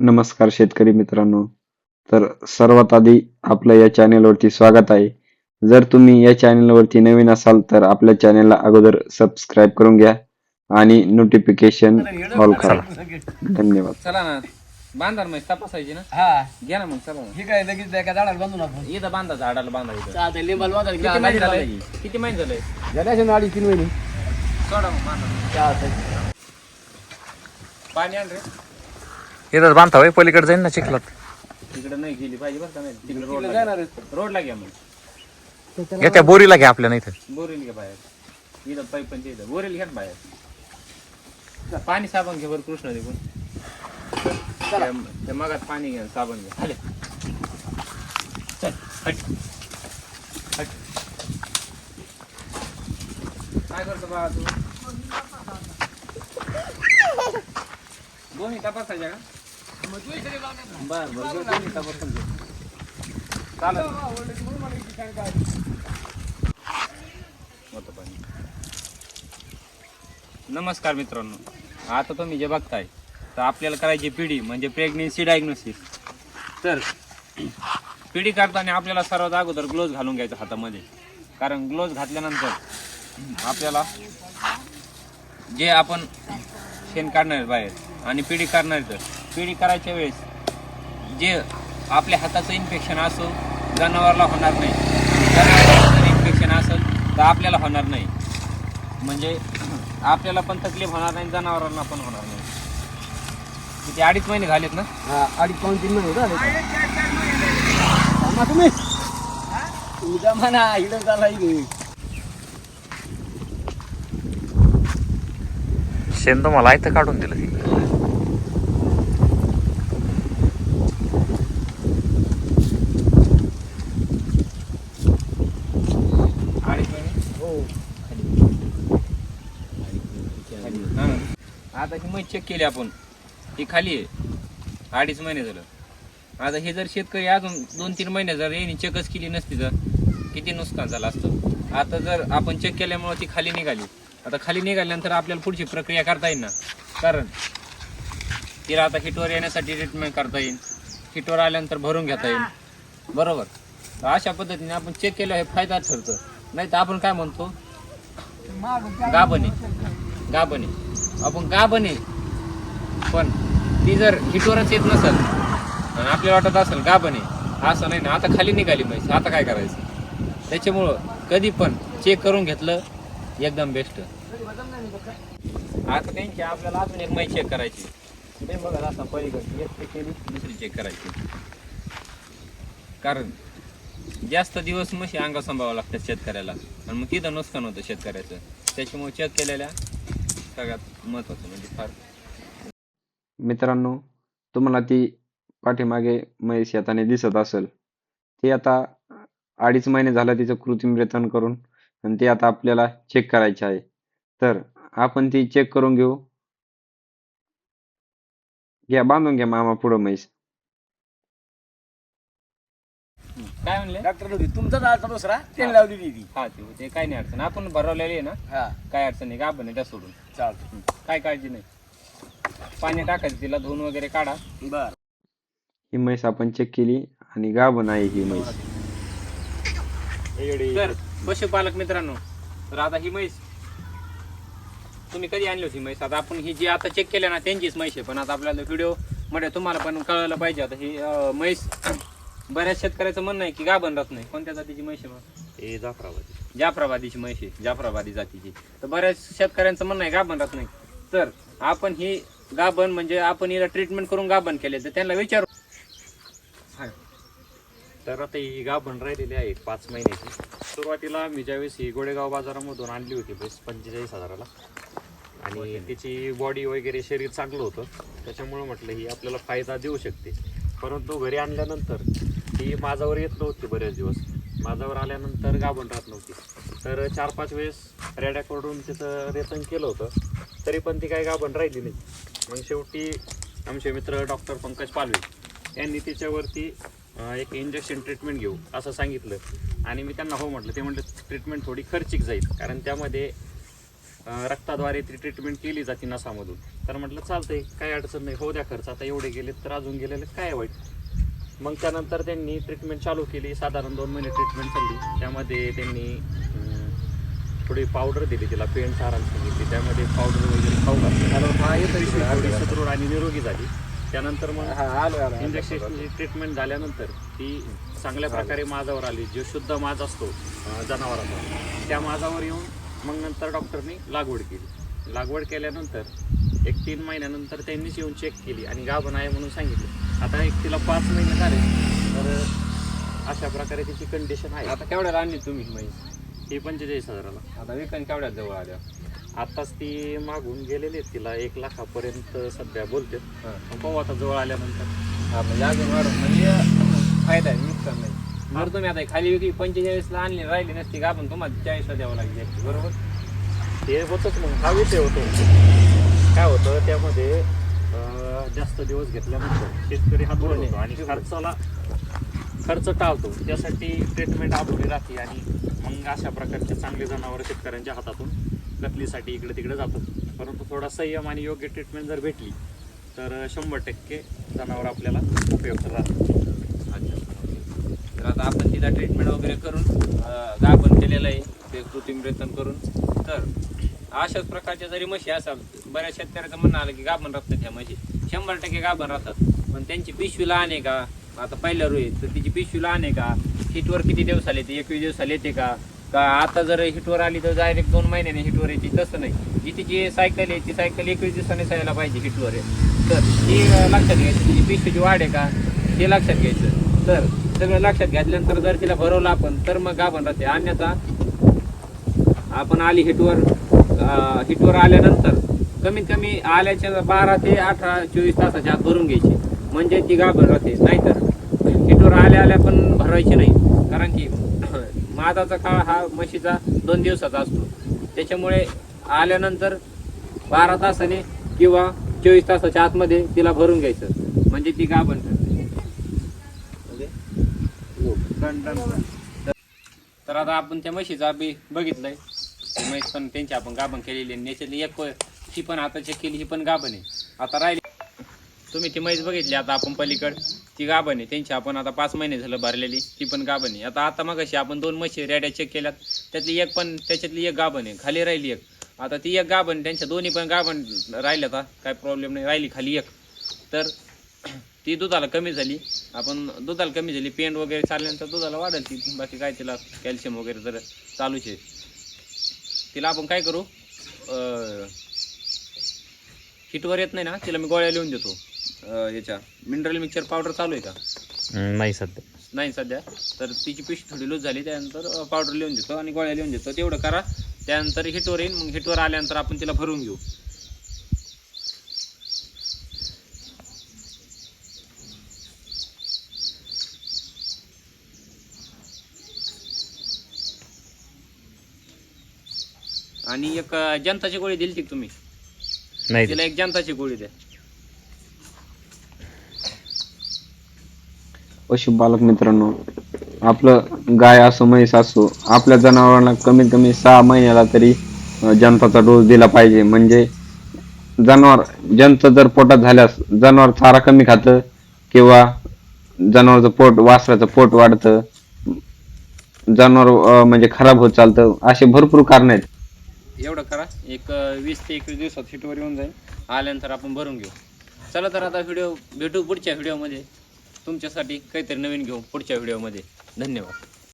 नमस्कार शेतकरी मित्रांनो. तर सर्वात आधी आपलं या चॅनेलवरती स्वागत आहे. जर तुम्ही या चॅनेलवरती नवीन असाल तर आपल्या चॅनेलला अगोदर सबस्क्राईब करून घ्या आणि नोटिफिकेशन ऑल करा. धन्यवाद. चला ना. बांधा मग तपासायची ना? हा. घ्या ना मग चला ना. हे काय लगेच एका झाडाला बांधून आपण. इथं बांधा झाडाला बांधा इथं. चालतंय लिंबाला बांधायला किती महिने झाले? झाले. किती महिने झाले? झाले असेल ना अडीच तीन महिने. सोडा मग बांधा. चालतंय. पाणी आण रे. इथंच बांधता होय पलीकडे जाईन ना चिखलात. तिकडे नाही गेली पाहिजे बरं का नाही तिकडे रोडला जाणारच. घ्या. रोडला घ्या मग. घ्या त्या बोरीला घ्या आपल्या इथं बोरेल घ्या बाहेर. इथं पाईप पण इथं बोरेल घ्या ना बाहेर. पाणी साबण घे बरं कृष्ण देखून त्या मगात पाणी घ्या साबण घ्या. चल हट. हट. काय करतो बाबा तू? दोन्ही तपासायच्या का? बर बर चालेल नमस्कार मित्रांनो. आता तुम्ही जे बघताय तर आपल्याला करायची पिढी म्हणजे प्रेग्नेन्सी डायग्नोसिस तर पिढी करताना आपल्याला सर्वात अगोदर ग्लोव्ज घालून घ्यायचं हातामध्ये. कारण ग्लोव्ज घातल्यानंतर आपल्याला जे आपण शेण काढणार बाहेर आणि पिढी करणार आहे तर पिढी करायच्या वेळेस जे आपल्या हाताचं इन्फेक्शन असो जनावरला होणार नाही. जनावराला जर इन्फेक्शन असेल तर आपल्याला होणार नाही. म्हणजे आपल्याला पण तकलीफ होणार नाही जनावरांना पण होणार नाही. किती अडीच महिने झालेत ना? हा अडीच पाऊन तीन महिने झाले तुम्ही? जमा ना इकडे झाला शेण तुम्हाला इथं काढून दिलं ते. अडीच महिने हो हा. आता ही म्हैस चेक केली आपण. ही खाली आहे. अडीच महिने झालं. आता हे जर शेतकरी अजून दोन तीन महिने जर यांनी चेकच केली नसती तर किती नुकसान झालं असतं. आता जर आपण चेक केल्यामुळे ती खाली निघाली. आता खाली निघाल्यानंतर आपल्याला पुढची प्रक्रिया करता येईल ना. कारण तिला आता हिटवर येण्यासाठी ट्रीटमेंट करता येईल. हिटवर आल्यानंतर भरून घेता येईल. बरोबर? तर अशा पद्धतीने आपण चेक केलं हे फायदा ठरतं. नाही तर आपण काय म्हणतो? गाबने गाबने आपण गाबने पण ती जर हिटवरच येत नसेल आणि आपल्याला वाटत असेल का पण आहे असं नाही ना आता खाली निघाली म्हैस आता काय करायचं? त्याच्यामुळं कधी पण चेक करून घेतलं एकदम बेस्ट आता त्यांची आपल्याला अजून एक माहिती चेक करायची. ते बघा आता पलीकडची एक चेक केली दुसरी चेक करायची. कारण जास्त दिवस म्हशी अंगा सांभाळावं लागतात शेतकऱ्याला. आणि मग तिथं नुकसान होतं शेतकऱ्याचं. त्याच्यामुळे चेक केलेल्या सगळ्यात महत्वाचं म्हणजे फार मित्रांनो तुम्हाला ती पाठीमागे म्हैस येताना दिसत असेल. ती आता अडीच महिने झालं तिचं कृत्रिम रेतन करून आणि ते आता आपल्याला चेक करायचे आहे. तर आपण ती चेक करून घेऊ. घ्या बांधून घ्या मामा पुढं म्हैस काय म्हणले? डॉक्टर होती तुमचा झाला दुसरा त्याने लावली ती. हा ते ते काय नाही अडचण. आपण भरवलेली आहे ना? हा. काय अडचण नाही गाभण आहे त्या सोडून चालतं. काय काळजी नाही. पाणी टाकायचं तिला धुवून वगैरे काढा. बर. ही म्हैस आपण चेक केली आणि गाभण आहे ही म्हैस. तर पशुपालक मित्रांनो तर आता ही म्हैस तुम्ही कधी आणली होती म्हैस? आता आपण ही जी आता चेक केल्या ना त्यांचीच म्हैस आहे. पण आता आपल्याला व्हिडिओमध्ये तुम्हाला पण कळलं पाहिजे. आता ही अं, म्हैस बऱ्याच शेतकऱ्याचं म्हणणं आहे की गाभण राहत नाही. कोणत्या जातीची म्हैस आहे मग? जाफराबादीची म्हैस आहे. जाफराबादी जातीची. तर बऱ्याच शेतकऱ्यांचं म्हणणं आहे गाभण राहत नाही. तर आपण ही गाभण म्हणजे आपण हिला ट्रीटमेंट करून गाभण केले तर त्यांना विचारू. तर आता ही गाभण राहिलेली आहे पाच महिन्याची. सुरुवातीला मी ज्यावेळेस ही गोडेगाव बाजारामधून आणली होती बस पंचेचाळीस हजाराला. आणि तिची बॉडी वगैरे शरीर चांगलं होतं. त्याच्यामुळे म्हटलं ही आपल्याला फायदा देऊ शकते. परंतु घरी आणल्यानंतर ही माझावर येत नव्हती बरेच दिवस. माझावर आल्यानंतर गाभण राहत नव्हती. तर चार पाच वेळेस रेड्याकडून तिथं रेतन केलं होतं. तरी पण ती काही गाभण राहिली नाही. मग शेवटी आमचे मित्र डॉक्टर पंकज पालवे यांनी तिच्यावरती एक इंजेक्शन ट्रीटमेंट घेऊ असं सांगितलं. आणि मी त्यांना हो म्हटलं. ते म्हटलं ट्रीटमेंट थोडी खर्चिक जाईल. कारण त्यामध्ये रक्ताद्वारे ती ट्रीटमेंट केली जाते नसामधून. तर म्हटलं चालतंय. काही अडचण नाही. हो द्या खर्च. आता एवढे गेले तर अजून गेलेले काय वाईट? मग त्यानंतर त्यांनी ट्रीटमेंट चालू केली. साधारण दोन महिने ट्रीटमेंट चालली. त्यामध्ये त्यांनी थोडी पावडर दिली तिला पेंट सारांची सांगितली. त्यामध्ये पावडर वगैरे खाऊ घातली. सुदृढ आणि निरोगी झाली. त्यानंतर मग इंजेक्शनची ट्रीटमेंट झाल्यानंतर ती चांगल्या प्रकारे माझावर आली. जो शुद्ध माज असतो जनावरांचा त्या माजावर येऊन मग नंतर डॉक्टरनी लागवड केली. लागवड केल्यानंतर एक तीन महिन्यानंतर त्यांनीच येऊन चेक केली आणि गाभण आहे म्हणून सांगितलं. आता एक तिला पाच महिने झाले तर अशा प्रकारे तिची कंडिशन आहे. आता केवढ्याला आणली तुम्ही म्हैस ही पंचेचाळीस हजाराला आता विकन केवढ्यात जवळ आल्या? आताच ती मागून गेलेली आहेत तिला एक लाखापर्यंत सध्या बोलते. हा. पाहू आता जवळ आल्यानंतर. हा म्हणजे अजून वाढून म्हणजे फायदा आहे नुकसान नाही. जर तुम्ही आता खाली विक्री पंचेचाळीसला आणली राहिली नसती का पण तुम्हाला चाळीसला द्यावं लागली असती, बरोबर? ते होतच मग हा विषय होतो. काय होतं त्यामध्ये अं, जास्त दिवस घेतल्यानंतर शेतकरी हात होतो आणि खर्चाला खर्च टाळतो. त्यासाठी ट्रीटमेंट आधुरी राहते आणि मग अशा प्रकारचे चांगले जनावर शेतकऱ्यांच्या हातातून कतलीसाठी इकडे तिकडे जातात परंतु थोडा संयम आणि योग्य ट्रीटमेंट जर भेटली तर शंभर टक्के जनावर आपल्याला उपयुक्त राहतात. अच्छा. तर आता आपण तिला ट्रीटमेंट वगैरे करून गाभण केलेलं आहे ते कृत्रिम रेतन करून. तर अशाच प्रकारच्या जरी म्हशी असाल बऱ्याच शेतकऱ्याचं म्हणणं आलं की गाभण राहतात त्या म्हशी. शंभर टक्के गाभण राहतात. पण त्यांची पिशवी लहान आहे का? आता पहिल्या रोई तर तिची पिशवी लहान आहे का? हिटवर किती दिवस आले ते? एकवीस दिवसाला येते का? का आता जर हिटवर आली तर डायरेक्ट दोन महिन्याने हिटवर येते तसं नाही. जी तिची सायकल आहे ती सायकल एकवीस दिवसाने जायला पाहिजे हिटवर आहे तर ती लक्षात घ्यायची. तिची पिशवीची वाढ आहे का? ते लक्षात घ्यायचं. तर सगळं लक्षात घेतल्यानंतर जर तिला भरवलं आपण तर मग आपण राहते. अन्यथा आपण आली हिटवर हिटवर आल्यानंतर कमीत कमी आल्याच्या बारा ते अठरा चोवीस तासाच्या आत भरून घ्यायची. म्हणजे ती गाभण राहते. नाहीतर हिटवर आल्या आल्या पण भरवायची नाही. कारण की मादाचा काळ हा म्हशीचा दोन दिवसाचा असतो. त्याच्यामुळे आल्यानंतर बारा तासाने किंवा चोवीस तासाच्या आतमध्ये तिला भरून घ्यायचं. म्हणजे ती गाभण ठरते तर आता आपण त्या म्हशीचा बी बघितलंय. म्हैस पण त्यांची आपण गाभण केलेली आहे. नेचरली एक ही पण आता चेक केली ही पण गाभण आहे. आता राहिली तुम्ही ती म्हैस बघितली आता आपण पलीकड. ती गाभण आहे त्यांची आपण आता पाच महिने झालं भरलेली ती पण गाभण आहे. आता आता मग आपण दोन म्हशी रेड्या चेक केल्यात. त्यातली एक पण त्याच्यातली एक गाभण आहे खाली राहिली एक. आता ती एक गाभण त्यांच्या दोन्ही पण गाभण राहिल्या आता काय प्रॉब्लेम नाही राहिली खाली एक. तर ती दुधाला कमी झाली. आपण दुधाला कमी झाली पेंट वगैरे चालल्यानंतर दुधाला वाढेल ती. बाकी काय तिला कॅल्शियम वगैरे जर चालूच आहे. तिला आपण काय करू? हिटवर येत नाही ना तिला मी गोळ्या लिहून देतो. अं, याच्या मिनरल मिक्सर पावडर चालू आहे का? नाही सध्या. नाही सध्या. तर तिची पिशवी थोडी लूज झाली त्यानंतर पावडर लिहून देतो आणि गोळ्या लिहून देतो तेवढं करा. त्यानंतर हिटवर येईल मग हिटवर आल्यानंतर आपण तिला भरून घेऊ. आणि एक अं, जनताची गोळी दिली का तुम्ही? नाही तिला एक जनताची गोळी द्या. पशुपालक मित्रांनो आपलं गाय असो म्हैस असो आपल्या जनावरांना कमीत कमी सहा महिन्याला तरी जंताचा डोस दिला पाहिजे. म्हणजे जनावर जंत जर पोटात झाल्यास जनावर चारा कमी खातं किंवा जनावरचं पोट वासराचं पोट वाढतं जनावर म्हणजे खराब होत चालतं असे भरपूर कारण आहेत. एवढं करा. एक वीस ते एकवीस दिवसात हिटवर येऊन जाईल. आल्यानंतर आपण भरून घेऊ. चला तर आता व्हिडिओ भेटू पुढच्या व्हिडिओमध्ये तुमच्यासाठी काहीतरी नवीन घेऊ पुढच्या व्हिडिओमध्ये. धन्यवाद.